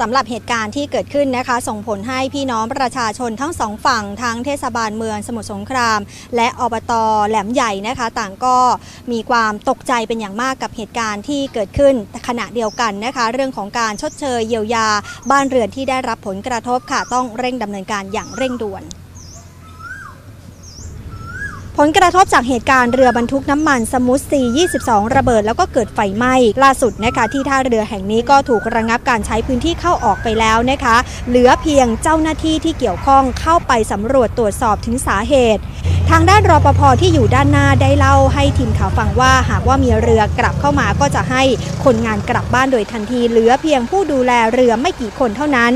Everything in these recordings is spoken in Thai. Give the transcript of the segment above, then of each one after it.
สำหรับเหตุการณ์ที่เกิดขึ้นนะคะ ส่งผลให้พี่น้องประชาชนทั้งสองฝั่งทั้งเทศบาลเมืองสมุทรสงคราม และอบตแหลมใหญ่นะคะ ต่างก็มีความตกใจเป็นอย่างมากกับเหตุการณ์ที่เกิดขึ้นขณะเดียวกันนะคะ เรื่องของการชดเชยเยียวยา บ้านเรือนที่ได้รับผลกระทบค่ะต้องเร่งดำเนินการอย่างเร่งด่วน ผลกระทบจากเหตุการณ์เรือบรรทุกน้ำมันสมุทซี22 ระเบิดแล้วก็เกิดไฟไหม้ล่าสุดนะคะที่ท่าเรือแห่งนี้ก็ถูกระงับการใช้พื้นที่เข้าออกไปแล้วนะคะ เหลือเพียงเจ้าหน้าที่ที่เกี่ยวข้องเข้าไปสำรวจตรวจสอบถึงสาเหตุ ทางด้านรปภที่อยู่ด้านหน้าได้เล่าให้ทีมข่าวฟังว่าหากว่ามีเรือกลับเข้ามาก็จะให้คนงานกลับบ้านโดยทันที เหลือเพียงผู้ดูแลเรือไม่กี่คนเท่านั้น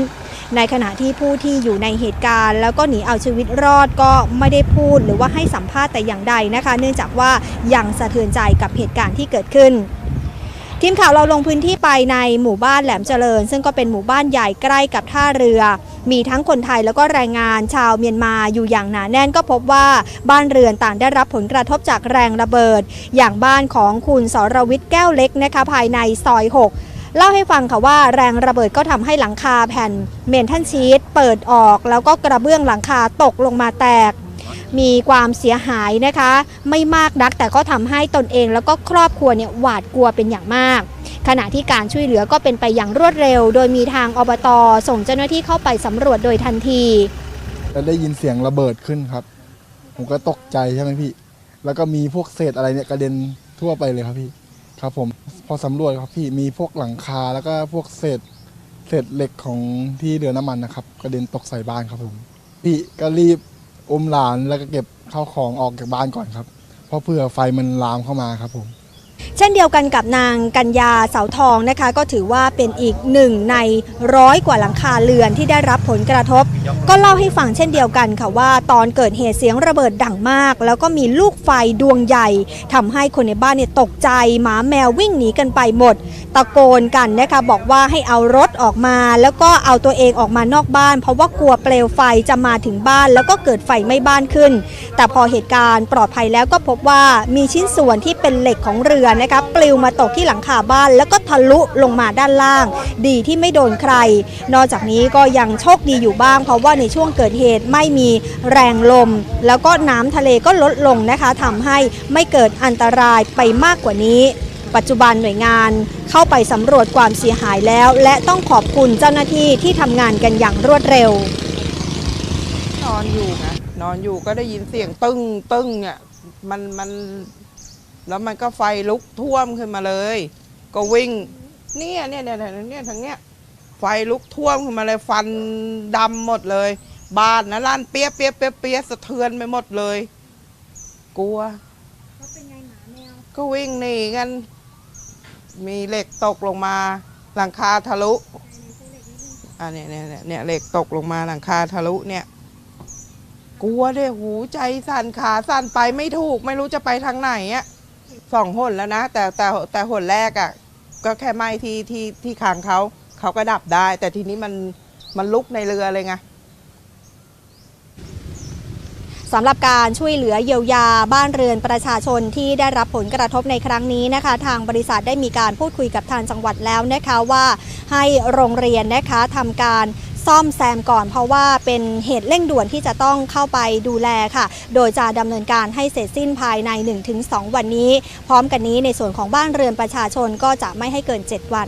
ในขณะที่ผู้ที่อยู่ในเหตุการณ์ แล้วก็หนีเอาชีวิตรอดก็ไม่ได้พูดหรือว่าให้สัมภาษณ์แต่อย่างใดนะคะ เนื่องจากว่ายังสะเทือนใจกับเหตุการณ์ที่เกิดขึ้นทีมข่าวเราลงพื้นที่ไปในหมู่บ้านแหลมเจริญ ซึ่งก็เป็นหมู่บ้านใหญ่ใกล้กับท่าเรือ มีทั้งคนไทยแล้วก็แรงงานชาวเมียนมาอยู่อย่างหนาแน่นก็พบว่าบ้านเรือนต่างได้รับผลกระทบจากแรงระเบิด อย่างบ้านของคุณสรวิทย์แก้วเล็กนะคะภายในซอย 6 เล่าให้ฟังค่ะว่าแรงระเบิดก็ทำให้หลังคาแผ่นเมนทันชีตเปิดออกแล้วก็กระเบื้องหลังคาตกลงมาแตก มีความเสียหายนะคะ ไม่มากนักแต่ก็ทำให้ตนเองแล้วก็ครอบครัวเนี่ยหวาดกลัวเป็นอย่างมาก ขณะที่การช่วยเหลือก็เป็นไปอย่างรวดเร็ว โดยมีทางอบตส่งเจ้าหน้าที่เข้าไปสำรวจโดยทันทีได้ยินเสียงระเบิดขึ้นครับ ผมก็ตกใจใช่ไหมพี่ แล้วก็มีพวกเศษอะไรเนี่ยกระเด็นทั่วไปเลยครับพี่ ครับผมพอสำรวจครับพี่มีพวกหลังคาแล้วก็พวกเศษเศษเหล็กของที่เรือน้ำมันนะครับกระเด็นตกใส่บ้านครับผม พี่ก็รีบอุ้มหลานแล้วก็เก็บข้าวของออกจากบ้านก่อนครับ เพราะเผื่อไฟมันลามเข้ามาครับผม เช่นเดียวกันกับนางกัญญาเสาทองนะคะ ก็ถือว่าเป็นอีกหนึ่งในร้อยกว่าหลังคาเรือนที่ได้รับผลกระทบ ก็เล่าให้ฟังเช่นเดียวกันค่ะว่า ตอนเกิดเหตุเสียงระเบิดดังมาก แล้วก็มีลูกไฟดวงใหญ่ทำให้คนในบ้านเนี่ยตกใจหมาแมววิ่งหนีกันไปหมด ตะโกนกันนะคะบอกว่าให้เอารถออกมา แล้วก็เอาตัวเองออกมานอกบ้าน เพราะว่ากลัวเปลวไฟจะมาถึงบ้าน แล้วก็เกิดไฟไหม้บ้านขึ้น แต่พอเหตุการณ์ปลอดภัยแล้วก็พบว่ามีชิ้นส่วนที่เป็นเหล็กของเรือนะคะปลิวมาตกที่หลังคาบ้าน แล้วก็ทะลุลงมาด้านล่าง ดีที่ไม่โดนใคร นอกจากนี้ก็ยังโชคดีอยู่บ้าง เพราะว่าในช่วงเกิดเหตุไม่มีแรงลม แล้วก็น้ำทะเลก็ลดลงนะคะทำให้ไม่เกิดอันตรายไปมากกว่านี้ปัจจุบันหน่วยงานเข้าไปสำรวจความเสียหายแล้ว และต้องขอบคุณเจ้าหน้าที่ที่ทำงานกันอย่างรวดเร็ว นอนอยู่ไงนอนอยู่ก็ได้ยินเสียงตึ้งตึ้งเนี่ยมันมัน แล้วมันก็ไฟลุกท่วมขึ้นมาเลย ก็วิ่ง เนี่ยเนี่ยเนี่ยเนี่ยเนี่ยทางเนี้ยไฟลุกท่วมขึ้นมาเลยฟันดำหมดเลย บ้านนะลั่นเปี้ยเปี้ยเปี้ยเปี้ยสะเทือนไปหมดเลย กลัวก็วิ่งหนีกัน มีเหล็กตกลงมา หลังคาทะลุอ่าเนี่ยเนี่ยเนี่ยเนี่ยเหล็กตกลงมาหลังคาทะลุเนี่ยกลัวเด้หูใจสั่นขาสั่นไปไม่ถูก ไม่รู้จะไปทางไหนอะ สองหนแล้วนะ แต่แต่แต่หนแรกอะก็แค่ไหม้ที่ที่ที่คางเขาเขาก็ดับได้ แต่ทีนี้มันมันลุกในเรือเลยไงสำหรับการช่วยเหลือเยียวยาบ้านเรือนประชาชนที่ได้รับผลกระทบในครั้งนี้นะคะ ทางบริษัทได้มีการพูดคุยกับทางจังหวัดแล้วนะคะว่าให้โรงเรียนนะคะทำการ ซ่อมแซมก่อน เพราะว่าเป็นเหตุเร่งด่วนที่จะต้องเข้าไปดูแลค่ะ โดยจะดำเนินการให้เสร็จสิ้นภายใน 1-2 วันนี้ พร้อมกันนี้ในส่วนของบ้านเรือนประชาชนก็จะไม่ให้เกิน 7 วัน